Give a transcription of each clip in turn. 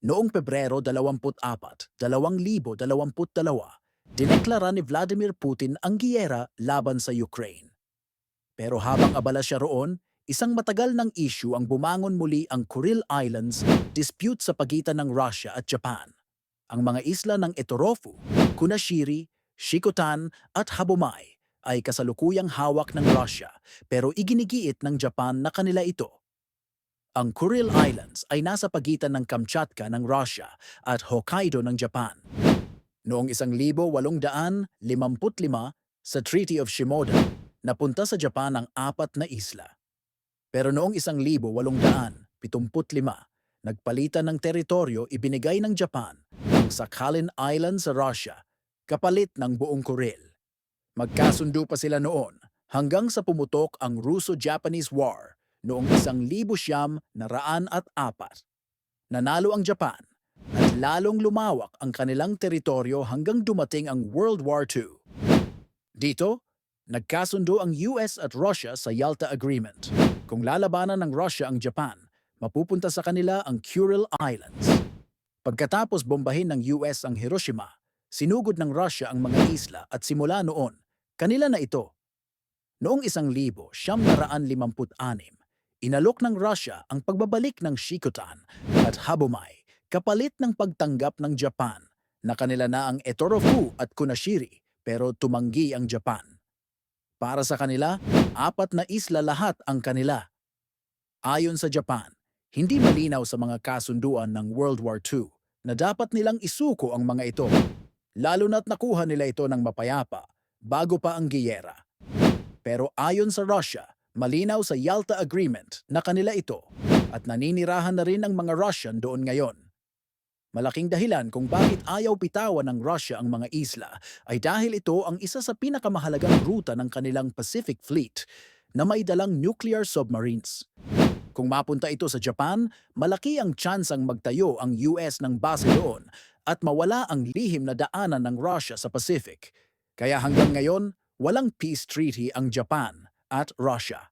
Noong Pebrero 24, 2022, dineklara ni Vladimir Putin ang giyera laban sa Ukraine. Pero habang abala siya roon, isang matagal ng issue ang bumangon muli ang Kuril Islands dispute sa pagitan ng Russia at Japan. Ang mga isla ng Etorofu, Kunashiri, Shikotan at Habomai ay kasalukuyang hawak ng Russia pero iginigiit ng Japan na kanila ito. Ang Kuril Islands ay nasa pagitan ng Kamchatka ng Russia at Hokkaido ng Japan. Noong 1855 sa Treaty of Shimoda, napunta sa Japan ang apat na isla. Pero noong 1875, nagpalitan ng teritoryo ibinigay ng Japan ang Sakhalin Island sa Russia, kapalit ng buong Kuril. Magkasundo pa sila noon hanggang sa pumutok ang Russo-Japanese War noong isang libo siyam na raan at apat. Nanalo ang Japan at lalong lumawak ang kanilang teritoryo hanggang dumating ang World War II. Dito, nagkasundo ang US at Russia sa Yalta Agreement. Kung lalabanan ng Russia ang Japan, mapupunta sa kanila ang Kuril Islands. Pagkatapos bombahin ng US ang Hiroshima, sinugod ng Russia ang mga isla at simula noon, kanila na ito. Noong 1956, inalok ng Russia ang pagbabalik ng Shikotan at Habomai kapalit ng pagtanggap ng Japan na kanila na ang Etorofu at Kunashiri pero tumanggi ang Japan. Para sa kanila, apat na isla lahat ang kanila. Ayon sa Japan, hindi malinaw sa mga kasunduan ng World War II na dapat nilang isuko ang mga ito, lalo na't nakuha nila ito ng mapayapa bago pa ang giyera. Pero ayon sa Russia, malinaw sa Yalta Agreement na kanila ito at naninirahan na rin ang mga Russian doon ngayon. Malaking dahilan kung bakit ayaw pitawan ng Russia ang mga isla ay dahil ito ang isa sa pinakamahalagang ruta ng kanilang Pacific Fleet na may dalang nuclear submarines. Kung mapunta ito sa Japan, malaki ang tsansang magtayo ang US ng base doon at mawala ang lihim na daanan ng Russia sa Pacific. Kaya hanggang ngayon, walang peace treaty ang Japan at Russia.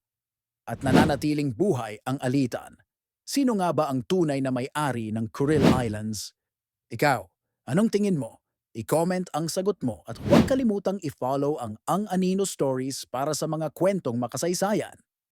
At nananatiling buhay ang alitan. Sino nga ba ang tunay na may-ari ng Kuril Islands? Ikaw, anong tingin mo? I-comment ang sagot mo at huwag kalimutang i-follow ang Ang Anino Stories para sa mga kwentong makasaysayan.